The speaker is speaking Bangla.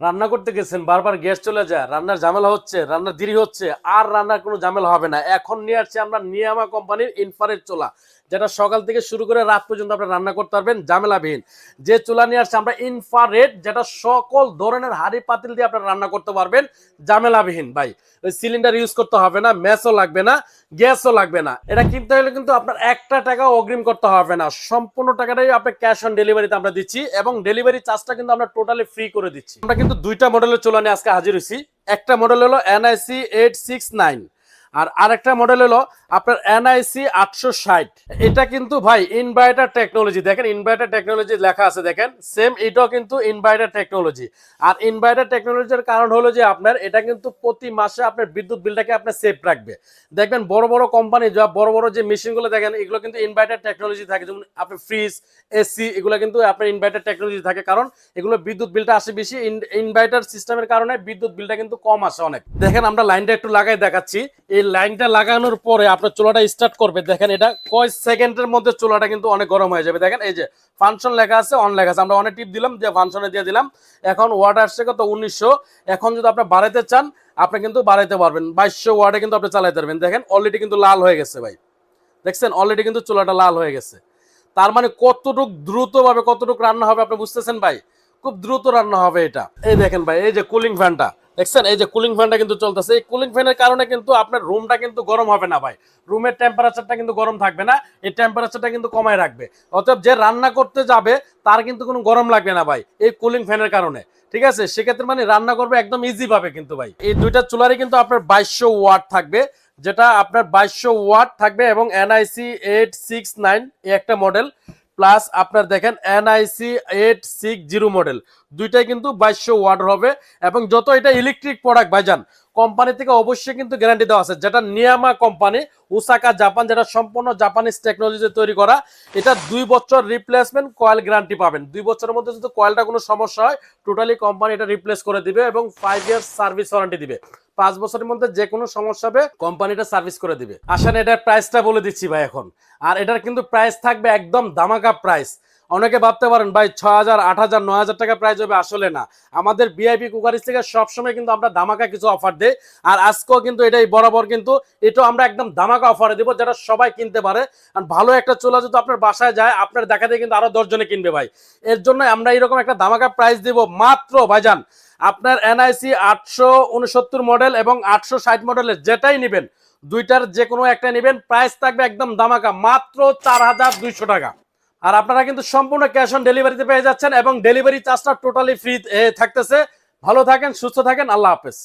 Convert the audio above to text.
রান্না করতে গেছেন, বারবার গ্যাস চলে যায়, রান্নার ঝামেলা হচ্ছে, রান্নার দেরি হচ্ছে, আর রান্নার কোনো ঝামেলা হবে না। এখন নিয়ে আসছে আমরা নিয়ামা কোম্পানির ইনফারেট চুলা। যেটা সকাল থেকে শুরু করে রাত পর্যন্ত আপনি রান্না করতে পারবেন জামেলাবিহীন যে চুলা নিয়ে আসছে, আমরা ইনফারেট যেটা সকল ধরনের হাড়ি পাতিল দিয়ে আপনারা রান্না করতে পারবেন জামেলাবিহীন ভাই। ওই সিলিন্ডার ইউজ করতে হবে না ম্যাসও লাগবে না গ্যাসও লাগবে না। এটা কিনতে হলে কিন্তু আপনার একটা টাকা অগ্রিম করতে হবে না। সম্পূর্ণ টাকাটাই আপনার ক্যাশ অন ডেলিভারিতে আমরা দিচ্ছি এবং ডেলিভারি চার্জটা কিন্তু আমরা টোটালি ফ্রি করে দিচ্ছি। আমরা কিন্তু দুইটা মডেলের চুলা নিয়ে আজকে হাজির হয়েছি। একটা মডেল হলো এনআইসি এইট সিক্স নাইন আর আরেকটা মডেল হলো আপনার এনআইসি আটশো ষাট। এটা কিন্তু ভাই ইনভার্টার টেকনোলজি দেখেন ইনভার্টার টেকনোলজি লেখা আছে, দেখেন? সেম এটাও কিন্তু ইনভার্টার টেকনোলজি আর ইনভার্টার টেকনোলজির কারণ হলো যে আপনার এটা কিন্তু প্রতি মাসে আপনার বিদ্যুৎ বিলটাকে আপনার সেভ রাখবে। দেখবেন বড় বড় কোম্পানি যা বড় বড় যে মেশিনগুলো দেখেন, এগুলো কিন্তু ইনভার্টার টেকনোলজি থাকে। যেমন আপনার ফ্রিজ এসি এগুলো কিন্তু আপনার ইনভার্টার টেকনোলজি থাকে। কারণ এগুলো বিদ্যুৎ বিলটা আসে বেশি। ইনভার্টার সিস্টেমের কারণে বিদ্যুৎ বিলটা কিন্তু কম আসে অনেক। দেখেন আমরা লাইনটা একটু লাগাই দেখাচ্ছি। এই লাইনটা লাগানোর পরে আপনার চুলাটা স্টার্ট করবে। দেখেন এটা কয় সেকেন্ডের মধ্যে চুলাটা কিন্তু অনেক গরম হয়ে যাবে। দেখেন, এই যে ফাংশন লেখা আছে অন লেখা আছে। আমরা অনেক টিপ দিলাম যে ফাংশনে দিয়ে দিলাম। এখন ওয়ার্ড আসছে কত? উনিশশো। এখন যদি আপনি বাড়াইতে চান, আপনি কিন্তু বাড়াইতে পারবেন। বাইশশো ওয়ার্ডে কিন্তু আপনি চালাইতে পারবেন। দেখেন অলরেডি কিন্তু লাল হয়ে গেছে ভাই। দেখছেন অলরেডি কিন্তু চুলাটা লাল হয়ে গেছে। তার মানে কতটুক দ্রুত ভাবে কতটুক রান্না হবে আপনি বুঝতেছেন ভাই? খুব দ্রুত রান্না হবে এটা। এই দেখেন ভাই, এই যে কুলিং ফ্যানটা দেখছেন, এই যে কুলিং ফ্যানটা কিন্তু চলতেছে। এই কুলিং ফ্যানের কারণে কিন্তু আপনার রুমটা কিন্তু গরম হবে না ভাই। রুমের টেম্পারেচারটা কিন্তু গরম থাকবে না, এই টেম্পারেচারটা কিন্তু কমায় রাখবে। অতএব যে রান্না করতে যাবে, তার কিন্তু কোনো গরম লাগবে না ভাই, এই কুলিং ফ্যানের কারণে। ঠিক আছে? সেক্ষেত্রে মানে রান্না করবে একদম ইজি ভাবে কিন্তু ভাই। এই দুইটা চুলারই কিন্তু আপনার বাইশশো ওয়াট থাকবে, যেটা আপনার বাইশশো ওয়াট থাকবে এবং এনআইসি এইট সিক্স নাইন একটা মডেল প্লাস আপনার দেখেন NIC eight six zero model দুইটাই কিন্তু বাইশশো ওয়ার্ড হবে। এবং যত এটা ইলেকট্রিক প্রোডাক্ট ভাইজান কোম্পানি থেকে অবশ্যই কিন্তু গ্যারান্টি দেওয়া আছে। যেটা নিয়ামা কোম্পানি উসাকা জাপান যেটা সম্পূর্ণ জাপানিজ টেকনোলজিতে তৈরি করা, এটা দুই বছর রিপ্লেসমেন্ট কয়েল গ্যারান্টি পাবেন। দুই বছরের মধ্যে যদি কয়েলটা কোনো সমস্যা হয় টোটালি কোম্পানি এটা রিপ্লেস করে দিবে এবং ফাইভ ইয়ার্স সার্ভিস ওয়ারেন্টি দিবে। পাঁচ বছরের মধ্যে যে কোনো সমস্যা হবে কোম্পানিটা সার্ভিস করে দিবে। আসেন, এটার প্রাইসটা বলে দিচ্ছি ভাই এখন। আর এটার কিন্তু প্রাইস থাকবে একদম দামাকা প্রাইস অনেকে ভাবতে পারেন, ভাই ছ হাজার, আট হাজার, নয় হাজার টাকা প্রাইস হবে। আসলে না। আমাদের বিআইপি কুকারিস থেকে সবসময় কিন্তু আমরা দামাকা কিছু অফার দেই। আর আজকেও কিন্তু এটাই বরাবর কিন্তু এটাও আমরা একদম ধামাকা অফারে দিব যেটা সবাই কিনতে পারে। আর ভালো একটা চুলা যদি আপনার বাসায় যায়, আপনার দেখা দিয়ে কিন্তু আরও দশজনে কিনবে ভাই। এর জন্য আমরা এরকম একটা দামাকা প্রাইস দিব মাত্র, ভাইজান। আপনার এনআইসি আটশো উনসত্তর মডেল এবং আটশো ষাট মডেলের যেটাই নেবেন, দুইটার যে কোনো একটা নেবেন। প্রাইস থাকবে একদম দামাকা মাত্র চার হাজার দুইশো টাকা। আর আপনারা কিন্তু সম্পূর্ণ ক্যাশ অন ডেলিভারিতে পেয়ে যাচ্ছেন এবং ডেলিভারি চার্জটা টোটালি ফ্রি থাকতেছে। ভালো থাকেন, সুস্থ থাকেন, আল্লাহ হাফেজ।